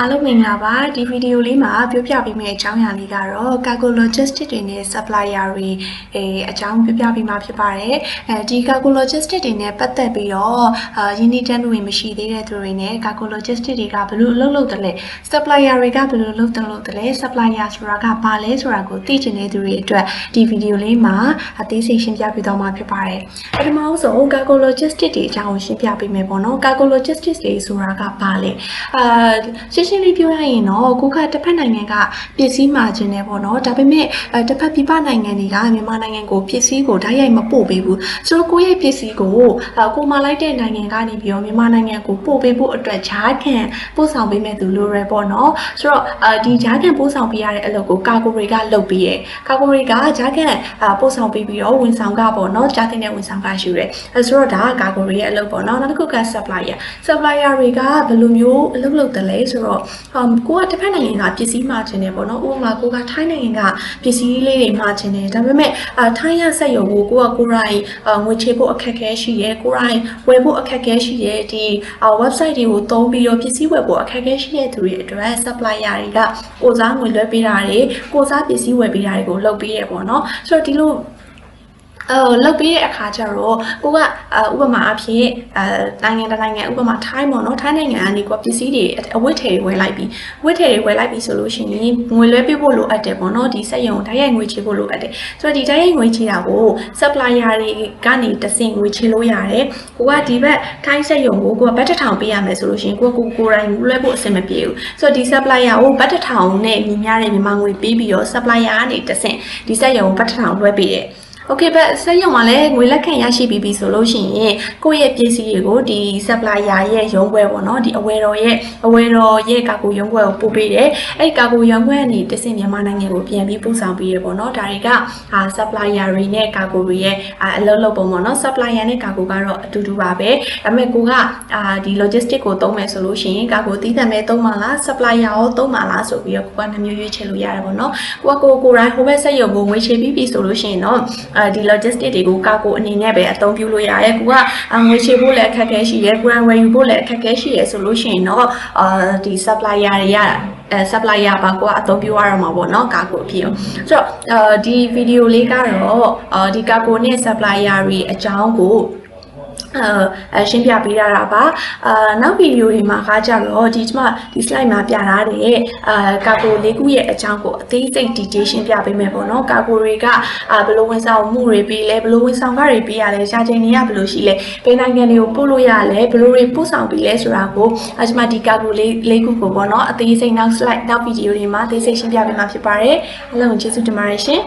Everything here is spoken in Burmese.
အားလုံးမင်္ဂလာပါဒီဗီဒီယိုလေးမှာပြောပြပေးမယ့်အကြောင်းအရာလေးကတော့ cargo logistics တွေနဲ့ supplier တွေအဲအကြောင်းပြောပြပေးမှာဖြစ်ပါတယ်အဲဒီ cargo logistics တွေနဲ့ပတ်သက်ပြီးတော့အာယင်းနှီးတန်းတွေမရှိသေးတဲ့သူတွေနဲ့ cargo logistics တွေကဘယ်လိုအလုပ်လုပ်တယ်လဲ supplier တွေကဘယ်လိုလုပ်တယ်လို့တယ်လဲ supplier ဆိုတာကဘာလဲဆိုတာကိုသိချင်တဲ့သူတွေအတွက်ဒီဗီဒီယိုလေးမှာအသေးစိတ်ရှင်းပြပေးသွားမှာဖြစ်ပါတယ်ပထမဆုံး cargo logistics တွေအကြောင်းကိုရှင်းပြပေးမယ်ပေါ့နော် cargo logistics တွေဆိုတာကဘာလဲအာရှင်းရှင်းလေးပြောရရင်တော့ကိုကတစ်ဖက်နိုင်ငံကပစ္စည်းမှာခြင်းတယ်ပေါ့နော်ဒါပေမဲ့အဲတစ်ဖက်ပြည်ပနိုင်ငံတွေကမြန်မာနိုင်ငံကိုပစ္စည်းကိုဓာတ်ရိုက်မပို့ပေးဘူးဆိုတော့ကိုယ့်ရဲ့ပစ္စည်းကိုအာကိုမှလိုက်တဲ့နိုင်ငံကနေပြီးတော့မြန်မာနိုင်ငံကိုပို့ပေးဖို့အတွက်ဂျားခံပို့ဆောင်ပေးမဲ့သူလိုရယ်ပေါ့နော်ဆိုတော့အာဒီဂျားခံပို့ဆောင်ပေးရတဲ့အလုပ်ကိုကာကိုတွေကလုပ်ပေးတယ်ကာကိုတွေကဂျားခံအာပို့ဆောင်ပေးပြီးတော့ဝန်ဆောင်ကပေါ့နော်ဂျားတင်တဲ့ဝန်ဆောင်ကယူတယ်အဲဆိုတော့ဒါကကာကိုတွေရဲ့အလုပ်ပေါ့နော်နောက်တစ်ခုက supplier supplier တွေကဘယ်လိုမျိုးအလုပ်လုပ်တယ်လဲဆိုတော့ဟမ်ကိုကတစ်ဖက်နိုင်ငံကပစ္စည်းမှာခြင်းတယ်ပေါ့နော်ဥပမာကိုကထိုင်းနိုင်ငံကပစ္စည်းလေးတွေမှာခြင်းတယ်ဒါပေမဲ့အာထိုင်းရဆက်ရုံကိုကိုကကိုရိုင်းအာငွေချေဖို့အခက်အခဲရှိရဲကိုရိုင်းဝယ်ဖို့အခက်အခဲရှိရဲဒီအာ website တွေကိုသုံးပြီးတော့ပစ္စည်းဝယ်ဖို့အခက်အခဲရှိတဲ့သူတွေအတွက် supplier တွေကကိုစားငွေလွှဲပေးတာတွေကိုစားပစ္စည်းဝယ်ပေးတာတွေကိုလုပ်ပေးရပေါ့နော်ဆိုတော့ဒီလို အော်လောက်ပေးတဲ့အခါကျတော့ကိုကအာဥပမာအဖြစ်အဲနိုင်ငံတစ်နိုင်ငံဥပမာထိုင်းပေါ့နော်ထိုင်းနိုင်ငံကနေကိုကပစ္စည်းတွေအဝတ်ထည်တွေဝယ်လိုက်ပြီးဝတ်ထည်တွေဝယ်လိုက်ပြီးဆိုလို့ရှိရင်ငွေလွှဲပေးဖို့လိုအပ်တယ်ပေါ့နော်ဒီစက်ရုံဓာတ်ရိုက်ငွေချေဖို့လိုအပ်တယ်ဆိုတော့ဒီဓာတ်ရိုက်ငွေချေတာကို supplier တွေကနေတဆင့်ငွေချေလို့ရတယ်ကိုကဒီဘက်ထိုင်းစက်ရုံကိုကိုကဘတ်တစ်ထောင်ပေးရမယ်ဆိုလို့ရှိရင်ကိုကကိုကိုယ်တိုင်လွှဲဖို့အဆင်မပြေဘူးဆိုတော့ဒီ supplier ကိုဘတ်တစ်ထောင်နဲ့ညီမျှတဲ့မြန်မာငွေပေးပြီးတော့ supplier ကနေတဆင့်ဒီစက်ရုံကိုဘတ်တစ်ထောင်လွှဲပေးတယ် Okay ဘတ်ဆက်ရုံမှာလည်းငွေလက်ခံရရှိပြီးပြီဆိုလို့ရှိရင်ကိုယ့်ရဲ့ပစ္စည်းတွေကိုဒီ supplier ရဲ့ရုံးပွဲပေါ့နော်ဒီအဝယ်တော်ရဲ့အဝယ်တော်ရဲ့ကာကိုရုံးပွဲကိုပို့ပေးတယ်အဲ့ကာကိုရုံးပွဲကနေတဆင့်မြန်မာနိုင်ငံကိုပြန်ပြီးပို့ဆောင်ပေးရပေါ့နော်ဒါတွေက supplier တွေနဲ့ကာကိုတွေရဲ့အလုပ်လုပ်ပုံပေါ့နော် supplier နဲ့ကာကိုကတော့အတူတူပါပဲဒါပေမဲ့ကိုကဒီ logistic ကိုသုံးမယ်ဆိုလို့ရှိရင်ကာကိုတီးသန့်ပဲသုံးပါလား supplier ရောသုံးပါလားဆိုပြီးတော့ကိုကနှမျိုးရွေးချယ်လို့ရတယ်ပေါ့နော်ကိုကကိုကိုရိုင်းဟိုဘက်ဆက်ရုံကိုငွေချေပြီးပြီဆိုလို့ရှိရင်တော့ဒီ logistic တွေကိုကာကိုအနေနဲ့ပဲအသုံးပြုလို့ရတယ်ကိုကငွေချေဖို့လည်းအခက်အခဲရှိတယ် brand ဝယ်ယူဖို့လည်းအခက်အခဲရှိရဆိုလို့ရှိရင်တော့အာဒီ supplier တွေကအဲ supplier ပါကိုကအသုံးပြုရတော့မှာပေါ့နော်ကာကိုအဖြစ်ဆိုတော့အဲဒီဗီဒီယိုလေးကတော့အာဒီကာကိုနဲ့ supplier တွေအကြောင်းကို အဲရှင်းပြပေးရတာပါအာနောက်ဗီဒီယိုတွေမှာခါကြတော့ဒီကျမဒီ slide မှာပြထားတဲ့အာကာကိုလေးခုရဲ့အကြောင်းကိုအသေးစိတ် detail ရှင်းပြပေးမယ်ပေါ့နော်ကာကိုတွေကအာဘယ်လိုဝန်ဆောင်မှုတွေပေးလဲဘယ်လိုဝန်ဆောင်ခတွေပေးရလဲရှားချိန်တွေကဘယ်လိုရှိလဲဘယ်နိုင်ငံတွေကိုပို့လို့ရလဲဘယ်လိုတွေပို့ဆောင်ပေးလဲဆိုတာကိုအကျမဒီကာကိုလေးလေးခုကိုပေါ့နော်အသေးစိတ်နောက် slide နောက်ဗီဒီယိုတွေမှာအသေးစိတ်ရှင်းပြပေးမှာဖြစ်ပါတယ်အားလုံးကိုကျေးဇူးတင်ပါတယ်ရှင်